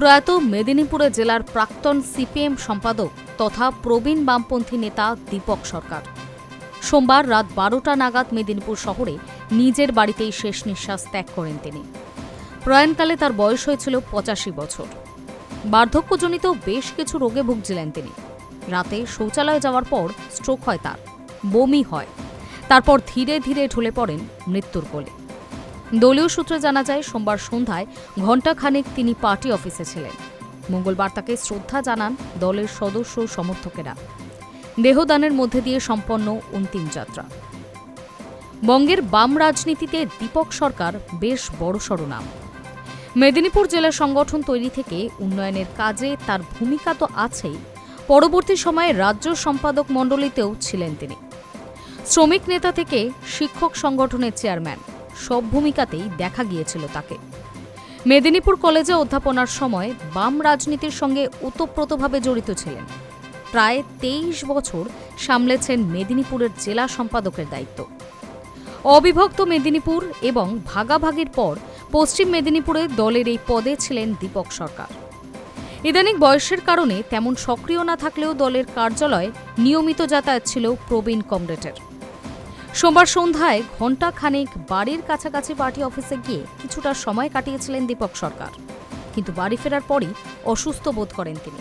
প্রয়াত মেদিনীপুরে জেলার প্রাক্তন সিপিএম সম্পাদক তথা প্রবীণ বামপন্থী নেতা দীপক সরকার। সোমবার রাত বারোটা নাগাদ মেদিনীপুর শহরে নিজের বাড়িতেই শেষ নিঃশ্বাস ত্যাগ করেন তিনি। প্রয়াণকালে তার বয়স হয়েছিল পঁচাশি বছর। বার্ধক্যজনিত বেশ কিছু রোগে ভুগছিলেন তিনি। রাতে শৌচালয়ে যাওয়ার পর স্ট্রোক হয় তার, বমি হয়। তারপর ধীরে ধীরে ঢলে পড়েন মৃত্যুর কোলে। দলীয় সূত্রে জানা যায়, সোমবার সন্ধ্যায় ঘণ্টাখানেক তিনি পার্টি অফিসে ছিলেন। মঙ্গলবার তাকে শ্রদ্ধা জানান দলের সদস্য সমর্থকেরা। দেহদানের মধ্যে দিয়ে সম্পন্ন অন্তিম যাত্রা। বঙ্গের বাম রাজনীতিতে দীপক সরকার বেশ বড়সড় নাম। মেদিনীপুর জেলা সংগঠন তৈরি থেকে উন্নয়নের কাজে তার ভূমিকা তো আছেই। পরবর্তী সময়ে রাজ্য সম্পাদক মণ্ডলীতেও ছিলেন তিনি। শ্রমিক নেতা থেকে শিক্ষক সংগঠনের চেয়ারম্যান। সব ভূমিকাতেই দেখা গিয়েছিল তাকে। মেদিনীপুর কলেজে অধ্যাপনার সময় বাম রাজনীতির সঙ্গে ওতপ্রোতভাবে জড়িত ছিলেন। প্রায় তেইশ বছর সামলেছেন মেদিনীপুরের জেলা সম্পাদকের দায়িত্ব। অবিভক্ত মেদিনীপুর এবং ভাগাভাগির পর পশ্চিম মেদিনীপুরে দলের এই পদে ছিলেন দীপক সরকার। ইদানিং বয়সের কারণে তেমন সক্রিয় না থাকলেও দলের কার্যালয়ে নিয়মিত যাতায়াত ছিল প্রবীণ কমরেডের। সোমবার সন্ধ্যায় ঘণ্টা খানেক বাড়ির কাছাকাছি পার্টি অফিসে গিয়ে কিছুটা সময় কাটিয়েছিলেন দীপক সরকার। কিন্তু বাড়ি ফেরার পরই অসুস্থ বোধ করেন তিনি।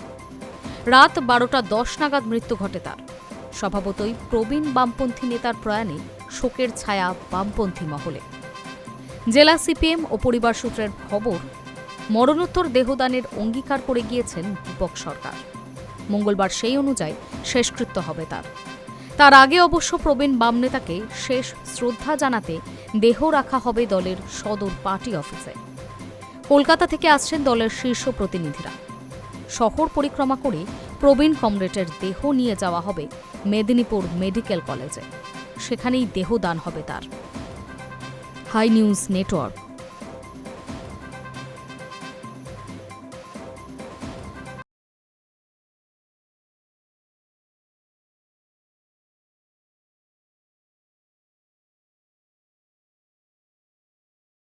রাত বারোটা দশ নাগাদ মৃত্যু ঘটে তার। স্বভাবতই প্রবীণ বামপন্থী নেতার প্রয়াণে শোকের ছায়া বামপন্থী মহলে। জেলা সিপিএম ও পরিবার সূত্রের খবর, মরণোত্তর দেহদানের অঙ্গীকার করে গিয়েছেন দীপক সরকার। মঙ্গলবার সেই অনুযায়ী শেষকৃত্য হবে তার। তার আগে অবশ্য প্রবীণ বাম নেতাকে শেষ শ্রদ্ধা জানাতে দেহ রাখা হবে দলের সদর পার্টি অফিসে। কলকাতা থেকে আসছেন দলের শীর্ষ প্রতিনিধিরা। শহর পরিক্রমা করে প্রবীণ কমরেডের দেহ নিয়ে যাওয়া হবে মেদিনীপুর মেডিকেল কলেজে। সেখানেই দেহ দান হবে তার। High News Network.